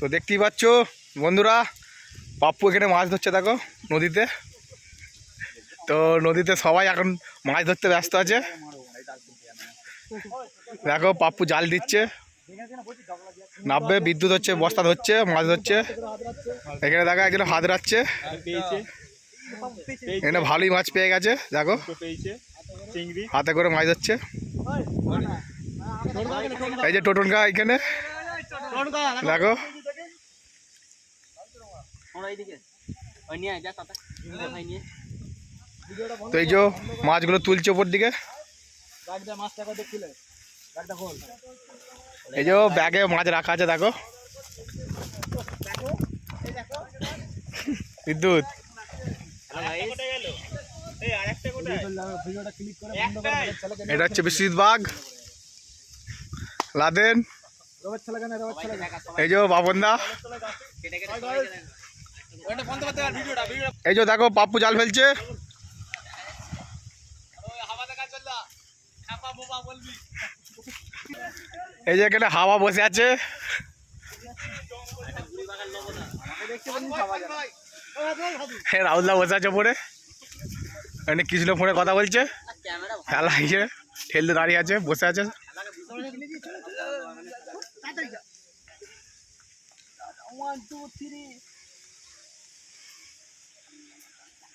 তো দেখতেই পাচ্ছ, বন্ধুরা, পাপ্পু এখানে মাছ ধরছে, দেখো, নদীতে। তো নদীতে সবাই এখন মাছ ধরতে ব্যস্ত আছে। দেখো, পাপ্পু জাল দিচ্ছে। নাববে বিদ্যুৎ হচ্ছে, বস্তা ধরছে, মাছ ধরছে। এখানে দেখো, একজন হাত রাখছে। এখানে ভালোই মাছ পেয়ে গেছে, দেখো। হাতে করে মাছ ধরছে। এই যে টোটনকা এখানে। দেখো তো এই যে মাছগুলো তুলছে ওপর দিকে এই যে ব্যাগে মাছ রাখা আছে দেখো বিদ্যুৎ এটা হচ্ছে বিশ্বজিৎ বাগ লাদেন এই যে বাবনদা এই যে দেখো, পাপ্পু জাল ফেলছে। এই যে এখানে হাওয়া বসে আছে। হ্যাঁ রাহুলদা বসে আছে পরে এখানে কৃষ্ণ ফোনে কথা বলছে। খেলা হিসেবে ঠেলতে দাঁড়িয়ে আছে, বসে আছে।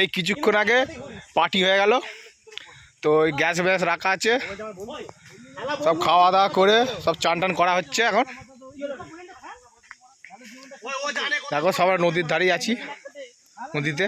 এই কিছুক্ষণ আগে পার্টি হয়ে গেল। তো ওই গ্যাস ব্যাস রাখা আছে। সব খাওয়া দাওয়া করে সব চান টান করা হচ্ছে এখন। দেখো সবাই নদীর ধারেই আছি। নদীতে।